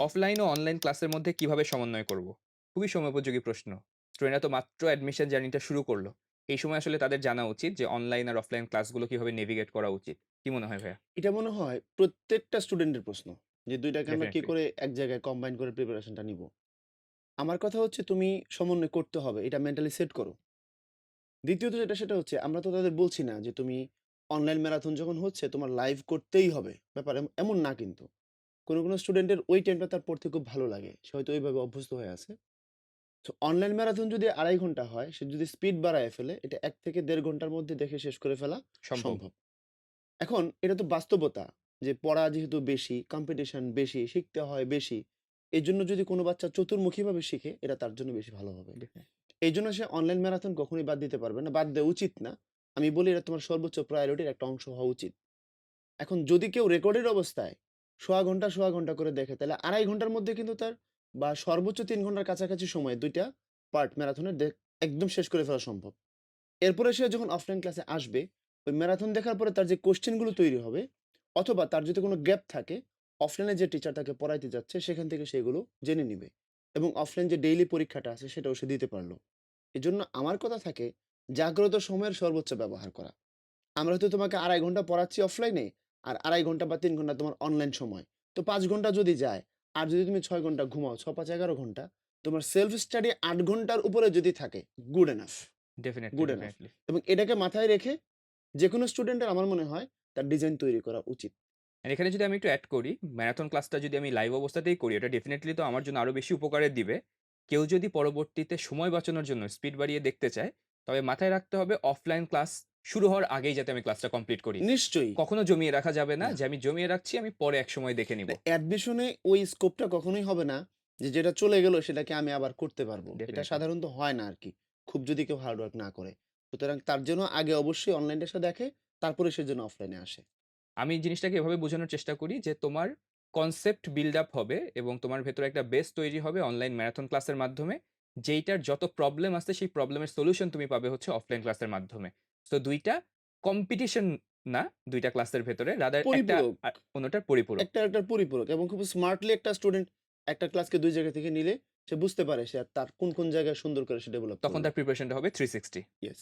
Offline ও online ক্লাসের মধ্যে কীভাবে সমন্বয় করব? খুবই সময়োপযোগী প্রশ্ন। স্টুডেন্টরা তো মাত্র অ্যাডমিশন জার্নিটা শুরু করল। এই সময় আসলে তাদের জানা উচিত যে অনলাইন আর অফলাইন ক্লাসগুলো কীভাবে নেভিগেট করা উচিত। কি মনে হয় ভাইয়া? এটা মনে হয় প্রত্যেকটা স্টুডেন্টের প্রশ্ন। যে ২ টাকে আমরা কি করে এক জায়গায় কম্বাইন করে প্রিপারেশনটা নিবো। আমার কথা হচ্ছে তুমি সমন্বয় করতে হবে। এটা মেন্টালি সেট করো। দ্বিতীয়ত যেটা সেটা হচ্ছে আমরা তো তাদের বলছি না যে তুমি অনলাইন ম্যারাথন যখন হচ্ছে তোমার লাইভ করতেই হবে। ব্যাপার এমন না কিন্তু। কোন, কোনো স্টুডেন্টের ওই টাইমটা তার পড়তে খুব ভালো লাগে। সে হয়তো ওইভাবে অভ্যস্ত হয়ে আছে। সো অনলাইন ম্যারাথন যদি ২.৫ ঘণ্টা হয়, সে যদি স্পিড বাড়ায় ফেলে, এটা এক থেকে দেড় ঘণ্টার মধ্যে দেখে শেষ করে ফেলা সম্ভব। এখন এটা তো বাস্তবতা যে পড়া যেহেতু বেশি, কম্পিটিশন বেশি, শিখতে হয় বেশি। এজন্য যদি কোনো বাচ্চা চতুর্মুখীভাবে শিখে, এটা তার জন্য বেশি ভালো হবে। এই জন্য সে অনলাইন ম্যারাথন কখনোই বাদ দিতে পারবে না। বাদ দেওয়া উচিত না। আমি বলি এটা তোমার সর্বোচ্চ প্রায়োরিটির একটা অংশ হওয়া উচিত। এখন যদি কেউ রেকর্ডের অবস্থায় সোয়া ঘণ্টা, সোয়া ঘণ্টা করে দেখে, তাহলে ২.৫ ঘণ্টার মধ্যে কিন্তু তার বা সর্বোচ্চ ৩ ঘণ্টার কাছাকাছি সময়ে ২ টা পার্ট ম্যারাথনের একদম শেষ করে ফেলা সম্ভব। এরপরে সে যখন অফলাইন ক্লাসে আসবে, ওই ম্যারাথন দেখার পরে তার যে কোয়েশ্চেনগুলো তৈরি হবে অথবা তার যদি কোনো গ্যাপ থাকে, অফলাইনে যে টিচার তাকে পড়াইতে যাচ্ছে সেখান থেকে সেগুলো জেনে নিবে। এবং অফলাইন যে ডেইলি পরীক্ষাটা আছে সেটাও সে দিতে পারল। এজন্য আমার কথা থাকে জাগ্রত সময়ের সর্বোচ্চ ব্যবহার করা। আমরা হয়তো তোমাকে ২.৫ ঘণ্টা পড়াচ্ছি অফলাইনে আর ২.৫ ঘণ্টা বা ৩ ঘণ্টা তোমার অনলাইন সময়। তো ৫ ঘণ্টা যদি যায় আর যদি তুমি ৬ ঘণ্টা ঘুমাও, ৬-৫ ১১ ঘণ্টা, তোমার সেলফ স্টাডি ৮ ঘণ্টার উপরে যদি থাকে, গুড এনাফ। Good enough. এবং এটাকে মাথায় রেখে যেকোনো স্টুডেন্টের আমার মনে হয় তার ডিজাইন তৈরি করা উচিত। আর এখানে যদি আমি একটু অ্যাড করি, ম্যারাথন ক্লাসটা যদি আমি লাইভ অবস্থাতেই করি, এটা ডেফিনেটলি তো আমার জন্য আরও বেশি উপকারে দিবে। কেউ যদি পরবর্তীতে সময় বাঁচানোর জন্য স্পিড বাড়িয়ে দেখতে চায়, তবে মাথায় রাখতে হবে অফলাইন ক্লাস শুরু হওয়ার আগেই যাতে আমি ক্লাসটা কমপ্লিট করি। নিশ্চয়ই। কখনো জমিয়ে রাখা যাবে না না। যে আমি জমিয়ে রাখছি, আমি পরে এক সময় দেখে নিব। অ্যাডমিশনে ওই স্কোপটা কখনোই হবে না যে যেটা চলে গেল সেটাকে আমি আবার করতে পারব। এটা সাধারণত হয় না আরকি। খুব যদি কেউ হার্ড ওয়ার্ক না করে। সুতরাং তার জন্য আগে অবশ্যই অনলাইনটা সে দেখে, তারপরে সে যেন অফলাইনে আসে। আমি জিনিসটাকে এভাবে বোঝানোর চেষ্টা করি যে তোমার কনসেপ্ট বিল্ড আপ হবে এবং তোমার ভেতরে একটা বেস তৈরি হবে অনলাইন ম্যারাথন ক্লাসের মাধ্যমে। যেইটার যত প্রবলেম আছে সেই প্রবলেমের সলিউশন তুমি পাবে হচ্ছে অফলাইন ক্লাসের মাধ্যমে। সো দুইটা কম্পিটিশন না দুইটা ক্লাসের ভেতরে রাদার একটা পরিপূরক। অন্যটার পরিপূরক। একটা একটা পরিপূরক এবং খুব স্মার্টলি একটা স্টুডেন্ট একটা ক্লাসকে দুই জায়গা থেকে নিলে সে বুঝতে পারে সে আর তার কোন, কোন জায়গায় সুন্দর করে সে ডেভেলপ তখন তার প্রিপারেশনটা হবে 360 ইয়েস।